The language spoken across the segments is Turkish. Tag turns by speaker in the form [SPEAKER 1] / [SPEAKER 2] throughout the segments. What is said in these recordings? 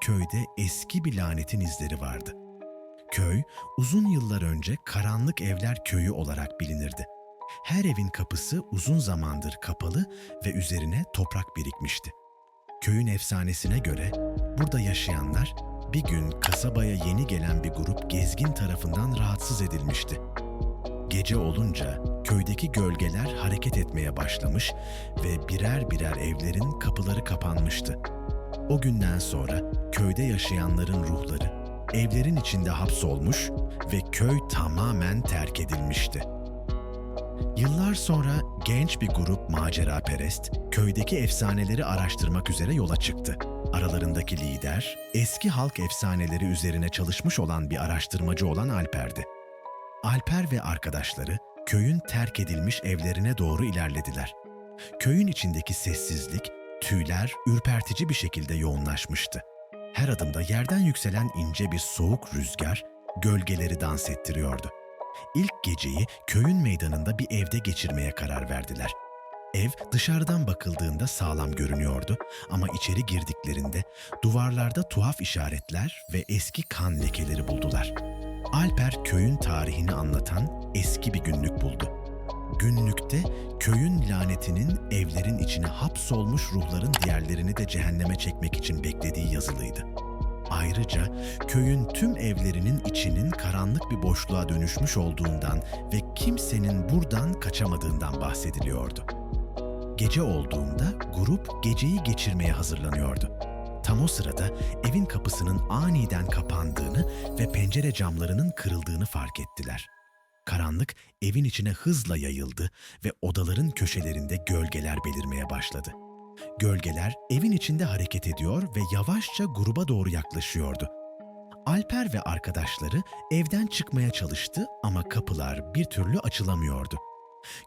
[SPEAKER 1] köyde eski bir lanetin izleri vardı. Köy uzun yıllar önce Karanlık Evler Köyü olarak bilinirdi. Her evin kapısı uzun zamandır kapalı ve üzerine toprak birikmişti. Köyün efsanesine göre burada yaşayanlar bir gün kasabaya yeni gelen bir grup gezgin tarafından rahatsız edilmişti. Gece olunca köydeki gölgeler hareket etmeye başlamış ve birer birer evlerin kapıları kapanmıştı. O günden sonra köyde yaşayanların ruhları evlerin içinde hapsolmuş ve köy tamamen terk edilmişti. Yıllar sonra genç bir grup maceraperest köydeki efsaneleri araştırmak üzere yola çıktı. Aralarındaki lider, eski halk efsaneleri üzerine çalışmış olan bir araştırmacı olan Alper'di. Alper ve arkadaşları köyün terk edilmiş evlerine doğru ilerlediler. Köyün içindeki sessizlik, tüyler ürpertici bir şekilde yoğunlaşmıştı. Her adımda yerden yükselen ince bir soğuk rüzgar gölgeleri dans ettiriyordu. İlk geceyi köyün meydanında bir evde geçirmeye karar verdiler. Ev dışarıdan bakıldığında sağlam görünüyordu ama içeri girdiklerinde duvarlarda tuhaf işaretler ve eski kan lekeleri buldular. Alper köyün tarihini anlatan eski bir günlük buldu. Günlükte köyün lanetinin evlerin içine hapsolmuş ruhların diğerlerini de cehenneme çekmek için beklediği yazılıydı. Ayrıca köyün tüm evlerinin içinin karanlık bir boşluğa dönüşmüş olduğundan ve kimsenin buradan kaçamadığından bahsediliyordu. Gece olduğunda grup geceyi geçirmeye hazırlanıyordu. Tam o sırada evin kapısının aniden kapandığını ve pencere camlarının kırıldığını fark ettiler. Karanlık evin içine hızla yayıldı ve odaların köşelerinde gölgeler belirmeye başladı. Gölgeler evin içinde hareket ediyor ve yavaşça gruba doğru yaklaşıyordu. Alper ve arkadaşları evden çıkmaya çalıştı ama kapılar bir türlü açılamıyordu.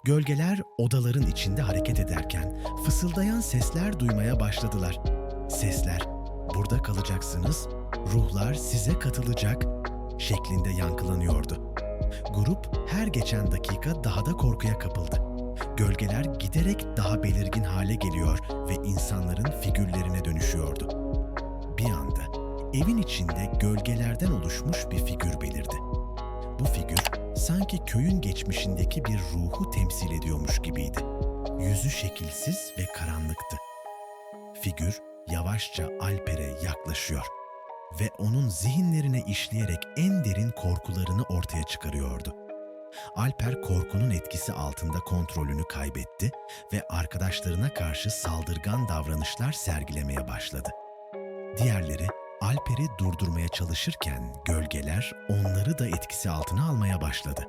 [SPEAKER 1] Gölgeler odaların içinde hareket ederken fısıldayan sesler duymaya başladılar. Sesler, burada kalacaksınız, ruhlar size katılacak şeklinde yankılanıyordu. Grup her geçen dakika daha da korkuya kapıldı. Gölgeler giderek daha belirgin hale geliyor ve insanların figürlerine dönüşüyordu. Bir anda evin içinde gölgelerden oluşmuş bir figür belirdi. Bu figür sanki köyün geçmişindeki bir ruhu temsil ediyormuş gibiydi. Yüzü şekilsiz ve karanlıktı. Figür yavaşça Alper'e yaklaşıyor ve onun zihinlerine işleyerek en derin korkularını ortaya çıkarıyordu. Alper korkunun etkisi altında kontrolünü kaybetti ve arkadaşlarına karşı saldırgan davranışlar sergilemeye başladı. Diğerleri Alper'i durdurmaya çalışırken gölgeler onları da etkisi altına almaya başladı.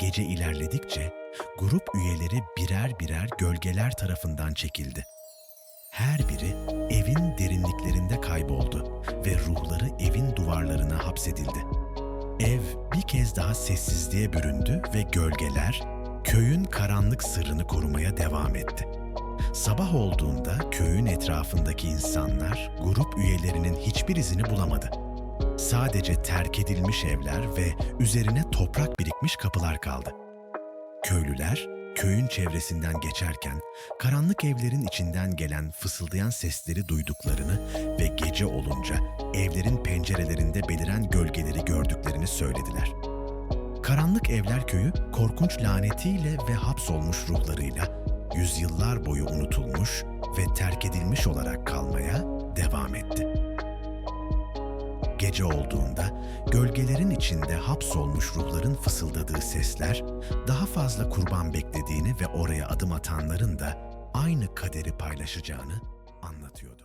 [SPEAKER 1] Gece ilerledikçe grup üyeleri birer birer gölgeler tarafından çekildi. Her biri evin derinliklerinde kayboldu ve ruhları evin duvarlarına hapsedildi. Ev bir kez daha sessizliğe büründü ve gölgeler köyün karanlık sırrını korumaya devam etti. Sabah olduğunda köyün etrafındaki insanlar grup üyelerinin hiçbir izini bulamadı. Sadece terk edilmiş evler ve üzerine toprak birikmiş kapılar kaldı. Köylüler köyün çevresinden geçerken karanlık evlerin içinden gelen fısıldayan sesleri duyduklarını ve gece olunca evlerin pencerelerinde beliren gölgeleri gördüklerini söylediler. Karanlık Evler Köyü korkunç lanetiyle ve hapsolmuş ruhlarıyla yüzyıllar boyu unutulmuş ve terk edilmiş olarak kalmaya devam etti. Gece olduğunda gölgelerin içinde hapsolmuş ruhların fısıldadığı sesler daha fazla kurban beklediğini ve oraya adım atanların da aynı kaderi paylaşacağını anlatıyordu.